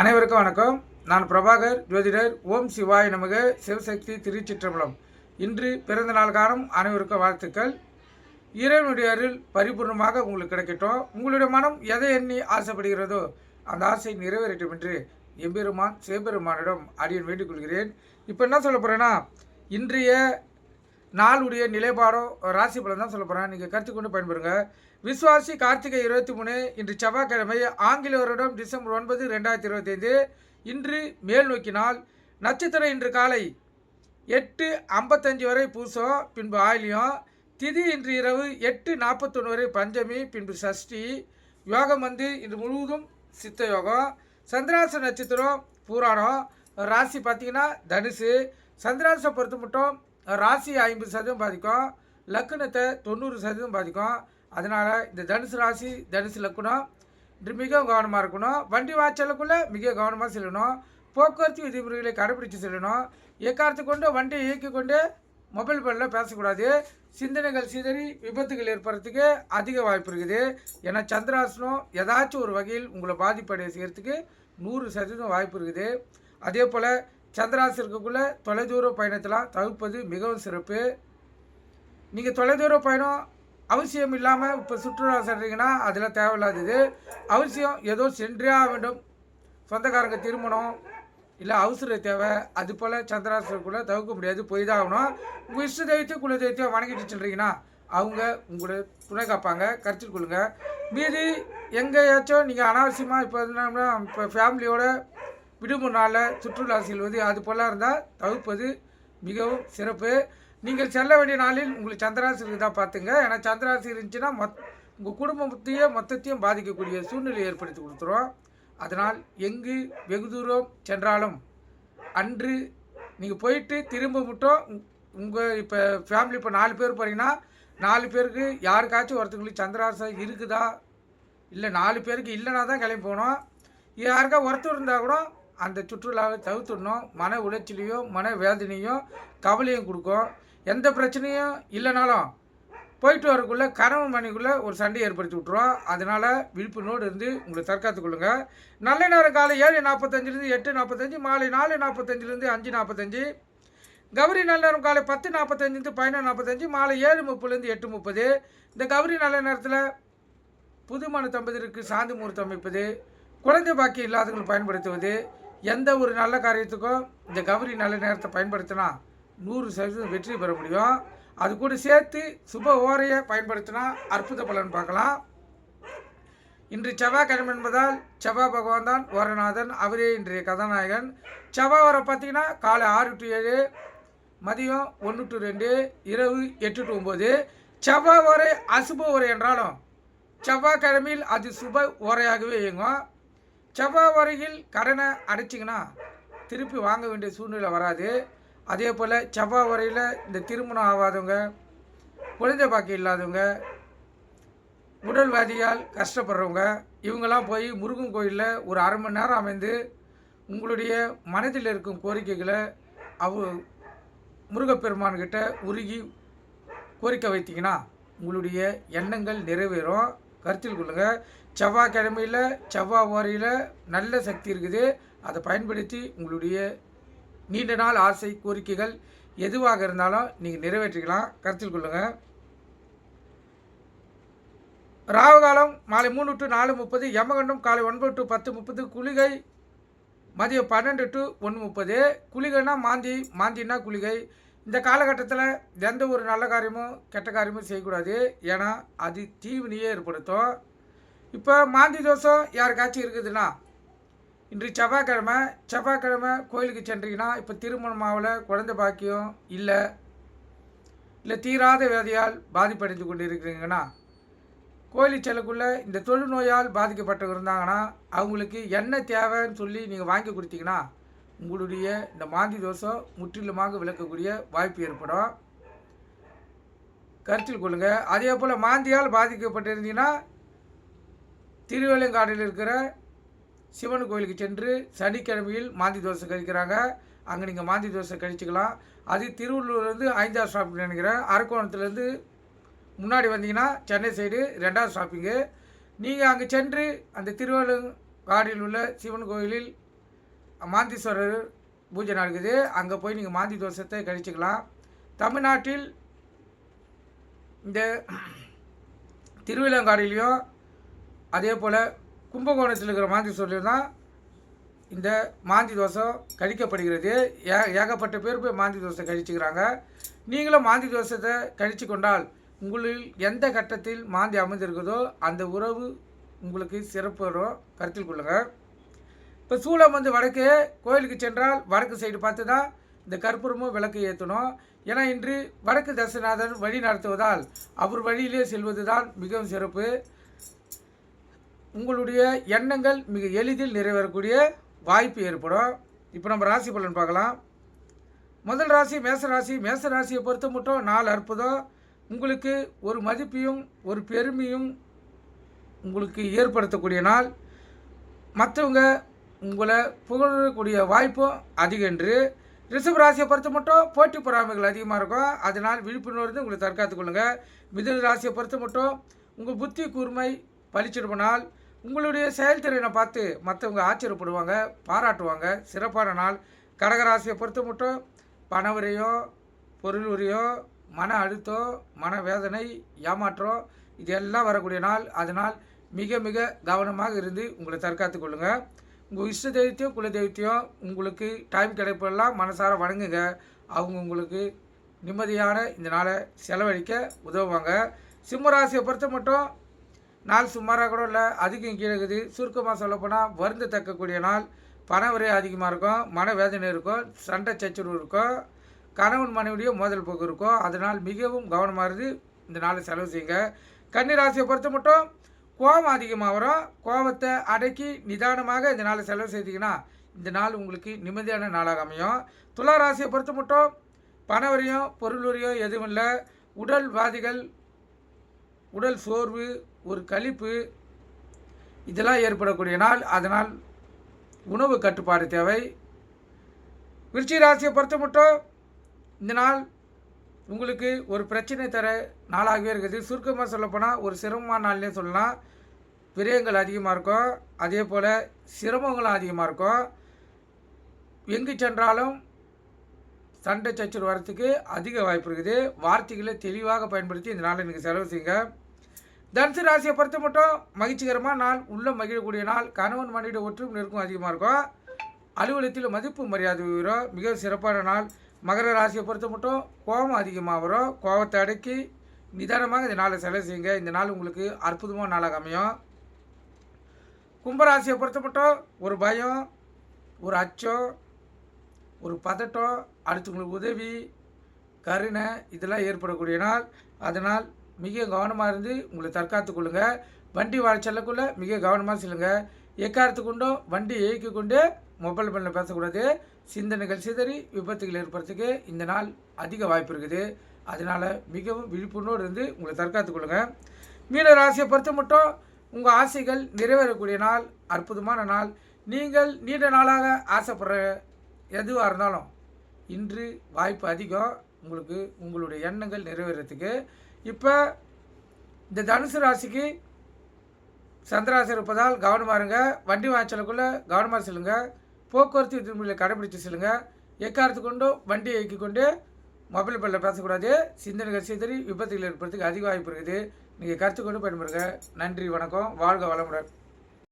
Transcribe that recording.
அனைவருக்கும் வணக்கம். நான் பிரபாகர் ஜோதிடர் ஓம் சிவாய் நமக சிவசக்தி திருச்சிற்றம்பலம். இன்று பிறந்த நாள் காணும் அனைவருக்கும் வாழ்த்துக்கள். இறைவனுடைய அருள் பரிபூர்ணமாக உங்களுக்கு கிடைக்கட்டும். உங்களுடைய மனம் எதை எண்ணி ஆசைப்படுகிறதோ அந்த ஆசை நிறைவேறட்டும் என்று எம்பெருமான் சிவபெருமானிடம் அடியன் வேண்டிக் கொள்கிறேன். இப்போ என்ன சொல்ல போகிறேன்னா இன்றைய நாளுடைய நிலைப்பாடோ ராசி பலன் தான் சொல்ல போகிறேன் நீங்கள் கருத்து கொண்டு பயன்பெறுங்க. விஸ்வாசி கார்த்திகை இருபத்தி மூணு இன்று செவ்வாய்க்கிழமை ஆங்கில வருடம் டிசம்பர் ஒன்பது ரெண்டாயிரத்தி இருபத்தைந்து. இன்று மேல் நோக்கினால் நட்சத்திரம் இன்று காலை எட்டு ஐம்பத்தஞ்சு வரை பூசம் பின்பு ஆயிலியம் திதி இன்று இரவு எட்டு நாற்பத்தொன்று வரை பஞ்சமி பின்பு சஷ்டி. யோகம் வந்து இன்று முழுவதும் சித்த யோகம். சந்திராச நட்சத்திரம் புராணம். ராசி பார்த்தீங்கன்னா தனுசு. சந்திராசை பொறுத்து மட்டும் ராசி ஐம்பது சதவீதம் பாதிக்கும். லக்னத்தை தொண்ணூறு சதவீதம் பாதிக்கும். அதனால் இந்த தனுசு ராசி தனுசு லக்குணம் இன்று மிகவும் கவனமாக இருக்கணும். வண்டி வாய்ச்சலுக்குள்ளே மிக கவனமாக செல்லணும். போக்குவரத்து விதிமுறைகளை கடைபிடித்து செல்லணும். எக்காரத்து கொண்டு வண்டியை இயக்கி கொண்டு மொபைல் ஃபோனில் பேசக்கூடாது. சிந்தனைகள் சிதறி விபத்துகள் ஏற்படுறதுக்கு அதிக வாய்ப்பு இருக்குது. ஏன்னா சந்திராசனம் ஏதாச்சும் ஒரு வகையில் உங்களை பாதிப்படைய செய்கிறதுக்கு நூறு சதவீதம் வாய்ப்பு இருக்குது. அதே போல் சந்திராசு இருக்கக்குள்ளே தொலைதூர பயணத்தெல்லாம் தவிர்ப்பது மிகவும் சிறப்பு. நீங்கள் தொலைதூர பயணம் அவசியம் இல்லாமல் இப்போ சுற்றுலா சென்றீங்கன்னா அதில் தேவையில்லாதது. அவசியம் ஏதோ சென்றே வேண்டும் சொந்தக்காரங்க திருமணம் இல்லை அவசர தேவை அது போல் சந்திராசனக்குள்ளே தவிர்க்க முடியாது போய் தான் ஆகணும். உங்கள் இஷ்ட தெய்வத்தையும் குல தெய்வத்தையும் வணங்கிட்டு சொல்கிறீங்கன்னா அவங்க உங்களோட துணை காப்பாங்க. கருத்தில் கொள்ளுங்க. மீதி எங்கேயாச்சும் நீங்கள் அனாவசியமாக இப்போ என்னன்னா இப்போ ஃபேமிலியோட விடுமுறை நாளில் சுற்றுலா செல்வது அது போல இருந்தால் தவிர்ப்பது மிகவும் சிறப்பு. நீங்கள் செல்ல வேண்டிய நாளில் உங்களுக்கு சந்திராசி தான் பார்த்துங்க. ஏன்னா சந்திராசி இருந்துச்சுன்னா மொத் உங்கள் குடும்பத்தையே மொத்தத்தையும் பாதிக்கக்கூடிய சூழ்நிலை ஏற்படுத்தி கொடுத்துரும். அதனால் எங்கு வெகு தூரம் சென்றாலும் அன்று நீங்கள் போயிட்டு திரும்ப மட்டும் உங்கள் இப்போ ஃபேமிலி இப்போ நாலு பேர் போகிறீங்கன்னா நாலு பேருக்கு யாருக்காச்சும் ஒருத்தங்களுக்கு சந்திராசம் இருக்குதா? இல்லை நாலு பேருக்கு இல்லைனா தான் கிளம்பி போகணும். யாருக்கா ஒருத்தர் இருந்தால் கூட அந்த சுற்றுலாவை தவிர்த்துடணும். மன உளைச்சலையும் மன வேதனையும் கவலையும் கொடுக்கும். எந்த பிரச்சனையும் இல்லைனாலும் போயிட்டு வரக்குள்ளே கணவன் மணிக்குள்ளே ஒரு சண்டை ஏற்படுத்தி விட்ருவோம் அதனால் விழிப்புணோடு இருந்து உங்களை தற்காத்துக் கொள்ளுங்க. நல்ல நேரம் காலை ஏழு நாற்பத்தஞ்சிலேருந்து எட்டு நாற்பத்தஞ்சு மாலை நாலு நாற்பத்தஞ்சிலேருந்து அஞ்சு நாற்பத்தஞ்சு கௌரி நல்ல நேரம் காலை பத்து நாற்பத்தஞ்சிலேருந்து பதினொன்று நாற்பத்தஞ்சு மாலை ஏழு முப்பதுலேருந்து எட்டு முப்பது. இந்த கௌரி நல்ல நேரத்தில் புதுமண தம்பதியருக்கு சாந்தி முகூர்த்தம் அமைப்பது குழந்தை பாக்கி இல்லாதவங்களை பயன்படுத்துவது எந்த ஒரு நல்ல காரியத்துக்கும் இந்த கௌரி நல்ல நேரத்தை பயன்படுத்தினா நூறு சதவீதம் வெற்றி பெற முடியும். அது கூட சேர்த்து சுப ஓரையை பயன்படுத்தினா அற்புத பலன் பார்க்கலாம். இன்று செவ்வாய்க்கிழமை என்பதால் செவ்வாய் பகவான் தான் ஓரநாதன். அவரே இன்றைய கதாநாயகன். செவ்வாய் வர பார்த்தீங்கன்னா காலை ஆறு டு ஏழு மதியம் ஒன்று டு ரெண்டு இரவு எட்டு டு ஒம்பது செவ்வாய் ஓரை அசுப ஓரை என்றாலும் செவ்வாய்க்கிழமையில் அது சுப ஓரையாகவே இயங்கும். செவ்வாய் உரையில் கடனை அடைச்சிங்கன்னா திருப்பி வாங்க வேண்டிய சூழ்நிலை வராது. அதே போல் செவ்வாய் வரையில் இந்த திருமணம் ஆகாதவங்க குழந்தை பாக்கி இல்லாதவங்க உடல்வாதியால் கஷ்டப்படுறவங்க இவங்கெல்லாம் போய் முருகன் கோயிலில் ஒரு அரை மணி நேரம் அமைந்து உங்களுடைய மனதில் இருக்கும் கோரிக்கைகளை அவ முருகப்பெருமான்கிட்ட உருகி கோரிக்கை வைத்தீங்கன்னா உங்களுடைய எண்ணங்கள் நிறைவேறும். கருத்தில் கொள்ளுங்கள் செவ்வாய்க்கிழமையில் செவ்வாய் ஓரையில் நல்ல சக்தி இருக்குது. அதை பயன்படுத்தி உங்களுடைய நீண்ட நாள் ஆசை கோரிக்கைகள் எதுவாக இருந்தாலும் நீங்கள் நிறைவேற்றிக்கலாம். கருத்தில் கொள்ளுங்கள் ராகுகாலம் மாலை மூணு டு நாலு முப்பது யமகண்டம் காலை ஒன்பது டு பத்து முப்பது குளிகை மதியம் பன்னெண்டு டு ஒன்று முப்பது. குளிகைனா மாந்தி மாந்தினா குளிகை. இந்த காலகட்டத்தில் எந்த ஒரு நல்ல காரியமும் கெட்ட காரியமும் செய்யக்கூடாது. ஏன்னா அது தீவினையே ஏற்படுத்தும். இப்போ மாந்தி தோஷம் யாருக்காச்சும் இருக்குதுன்னா இன்று செவ்வாய்க்கிழமை செவ்வாய்க்கிழமை கோயிலுக்கு சென்றீங்கன்னா இப்போ திருமணம் ஆகல குழந்தை பாக்கியம் இல்லை இல்லை தீராத வியாதியால் பாதிப்படைந்து கொண்டு இருக்கிறீங்கன்னா கோயிலுக்கு செல்லக்குள்ளே இந்த தொழுநோயால் பாதிக்கப்பட்டு இருந்தாங்கன்னா அவங்களுக்கு என்ன தேவைன்னு சொல்லி நீங்கள் வாங்கி கொடுத்தீங்கன்னா உங்களுடைய இந்த மாந்தி தோஷம் முற்றிலுமாக விளக்கக்கூடிய வாய்ப்பு ஏற்படும். கருத்தில் கொள்ளுங்கள் அதே போல் மாந்தியால் பாதிக்கப்பட்டிருந்தீங்கன்னா திருவேலங்காடில் இருக்கிற சிவன் கோயிலுக்கு சென்று சனிக்கிழமையில் மாந்தி தோசை கழிக்கிறாங்க. அங்கே நீங்கள் மாந்தி தோசை கழிச்சிக்கலாம். அது திருவள்ளூர்லேருந்து ஐந்தாவது ஸ்டாப்பிங் நினைக்கிறேன் அரக்கோணத்துலேருந்து முன்னாடி வந்தீங்கன்னா சென்னை சைடு ரெண்டாவது ஸ்டாப்பிங்கு. நீங்கள் அங்கே சென்று அந்த திருவள்ளங்காடியில் உள்ள சிவன் கோயிலில் மாந்தீஸ்வரர் பூஜை நடக்குது. அங்கே போய் நீங்கள் மாந்தி தோசத்தை கழிச்சுக்கலாம். தமிழ்நாட்டில் இந்த திருவிழங்காடிலையும் அதே போல் கும்பகோணத்தில் இருக்கிற மாந்தீஸ்வரர் தான் இந்த மாந்தி தோஷம் கழிக்கப்படுகிறது. ஏ ஏகப்பட்ட பேர் போய் மாந்தி தோசை கழிச்சுக்கிறாங்க. நீங்களும் மாந்தி தோசத்தை கழித்து கொண்டால் உங்களில் எந்த கட்டத்தில் மாந்தி அமைந்திருக்குதோ அந்த உறவு உங்களுக்கு சிறப்பு வரும். கருத்தில் கொள்ளுங்கள் இப்போ சூளம் வந்து வடக்கே கோயிலுக்கு சென்றால் வடக்கு சைடு பார்த்து தான் இந்த கற்பூரமும் விளக்கு ஏற்றணும் ஏன்னா இன்று வடக்கு தசநாதன் வழி நடத்துவதால் அவர் வழியிலே செல்வது தான் மிகவும் சிறப்பு. உங்களுடைய எண்ணங்கள் மிக எளிதில் நிறைவேறக்கூடிய வாய்ப்பு ஏற்படும். இப்போ நம்ம ராசி பலன் பார்க்கலாம். முதல் ராசி மேச ராசி. மேச ராசியை பொறுத்த மட்டும் நாலு அற்புதம். உங்களுக்கு ஒரு மதிப்பையும் ஒரு பெருமையும் உங்களுக்கு ஏற்படுத்தக்கூடிய நாள். மற்றவங்க உங்களை புகழக்கூடிய வாய்ப்பும் அதிகம் என்று. ரிஷப ராசியை பொறுத்த மட்டும் போட்டி பொறாமைகள் அதிகமாக இருக்கும். அதனால் விழிப்புணர்வு உங்களை தற்காத்து கொள்ளுங்கள் மிதன ராசியை பொறுத்த மட்டும் உங்கள் புத்தி கூர்மை பளிச்சிடுமனால் உங்களுடைய செயல்திறனை பார்த்து மற்றவங்க ஆச்சரியப்படுவாங்க பாராட்டுவாங்க. சிறப்பான நாள். கடகராசியை பொறுத்த மட்டும் பணவரையோ பொருள் உரையோ மன அழுத்தம் மன வேதனை ஏமாற்றம் இதெல்லாம் வரக்கூடிய நாள். அதனால் மிக மிக கவனமாக இருந்து உங்களை தற்காத்து கொள்ளுங்கள் உங்கள் இஷ்ட தெய்வத்தையும் குல தெய்வத்தையும் உங்களுக்கு டைம் கிடைப்பெல்லாம் மனசார வணங்குங்க. அவங்க உங்களுக்கு நிம்மதியான இந்த நாளை செலவழிக்க உதவுவாங்க. சிம்மராசியை பொறுத்த மட்டும் நாள் சுமாராக கூட இல்லை அதிகம் கீழே இருக்குது. சுருக்கமாக சொல்லப்போனால் வருந்து தக்கக்கூடிய நாள் பணவரே அதிகமாக இருக்கும் மனவேதனை இருக்கும் சண்டை சச்சரவு இருக்கும் கணவன் மனைவிடைய மோதல் போக்கு இருக்கும். அதனால் மிகவும் கவனமாக இருந்து இந்த நாளை செலவு செய்யுங்க. கன்னிராசியை பொறுத்த மட்டும் கோபம் அதிகமாக வரும். கோபத்தை அடக்கி நிதானமாக இந்த நாளை செலவு செய்தீங்கன்னா இந்த நாள் உங்களுக்கு நிம்மதியான நாளாக அமையும். துலா ராசியை பொறுத்த மட்டும் பணவரையும் பொருள் வரையும் எதுவும் இல்லை. உடல் வாதிகள் உடல் சோர்வு ஒரு கழிப்பு இதெல்லாம் ஏற்படக்கூடிய நாள். அதனால் உணவு கட்டுப்பாடு தேவை. விருச்சி ராசியை பொறுத்த மட்டும் இந்த நாள் உங்களுக்கு ஒரு பிரச்சனை தர நாளாகவே இருக்குது. சுருக்கமாக சொல்லப்போனால் ஒரு சிரமமான நாள்னே சொல்லலாம். விரயங்கள் அதிகமாக இருக்கும். அதே போல் சிரமங்களும் அதிகமாக இருக்கும். எங்கு சென்றாலும் சண்டை சச்சர் வரத்துக்கு அதிக வாய்ப்பு இருக்குது. வார்த்தைகளை தெளிவாக பயன்படுத்தி இந்த நாளை நீங்கள் செலவு செய்யுங்க. தனுசு ராசியை பொறுத்த மட்டும் மகிழ்ச்சிகரமாக நாள் உள்ள மகிழக்கூடிய நாள் கணவன் மனைவிட ஒற்றுமை நெருக்கும் அதிகமாக இருக்கும். அலுவலகத்தில் மதிப்பு மரியாதை வரும் மிக சிறப்பான நாள். மகர ராசியை பொறுத்த மட்டும் கோபம் அதிகமாக வரும். கோபத்தை அடக்கி நிதானமாக இந்த நாளை செலவு செய்யுங்க. இந்த நாள் உங்களுக்கு அற்புதமான நாளாக அமையும். கும்பராசியை பொறுத்த மட்டும் ஒரு பயம் ஒரு அச்சம் ஒரு பதட்டம் அடுத்தவங்களுக்கு உதவி கருணை இதெல்லாம் ஏற்படக்கூடிய நாள். அதனால் மிக கவனமாக இருந்து உங்களை தற்காத்து கொள்ளுங்கள் வண்டி வாழ மிக கவனமாக செல்லுங்க. எக்காரத்து கொண்டும் வண்டி இயக்கி கொண்டு மொபைல் ஃபோனில் பேசக்கூடாது. சிந்தனைகள் சிதறி விபத்துகள் ஏற்படுறதுக்கு இந்த நாள் அதிக வாய்ப்பு இருக்குது. அதனால் மிகவும் விழிப்புணர்வோடு இருந்து உங்களை தற்காத்து கொள்ளுங்கள் மீன ராசியை பொறுத்த மட்டும் உங்கள் ஆசைகள் நிறைவேறக்கூடிய நாள் அற்புதமான நாள். நீங்கள் நீண்ட நாளாக ஆசைப்படுற எதுவாக இருந்தாலும் இன்று வாய்ப்பு அதிகம். உங்களுக்கு உங்களுடைய எண்ணங்கள் நிறைவேறத்துக்கு இப்போ இந்த தனுசு ராசிக்கு சந்திராசி இருப்பதால் கவனமாக இருங்க. வண்டி வாய்ச்சலுக்குள்ளே கவனமாக செல்லுங்க. போக்குவரத்து விதிமுறைகளை கடைபிடித்து செல்லுங்க. எக்காரத்து கொண்டும் வண்டியை இயக்கி கொண்டு மொபைல் பல்ல பேசக்கூடாது. சிந்தனைகள் சிதறி விபத்துகள் ஏற்படுறதுக்கு அதிக வாய்ப்பு இருக்குது. நீங்கள் கருத்து கொண்டு பயன்படுங்க நன்றி வணக்கம். வாழ்க வளமுடன்.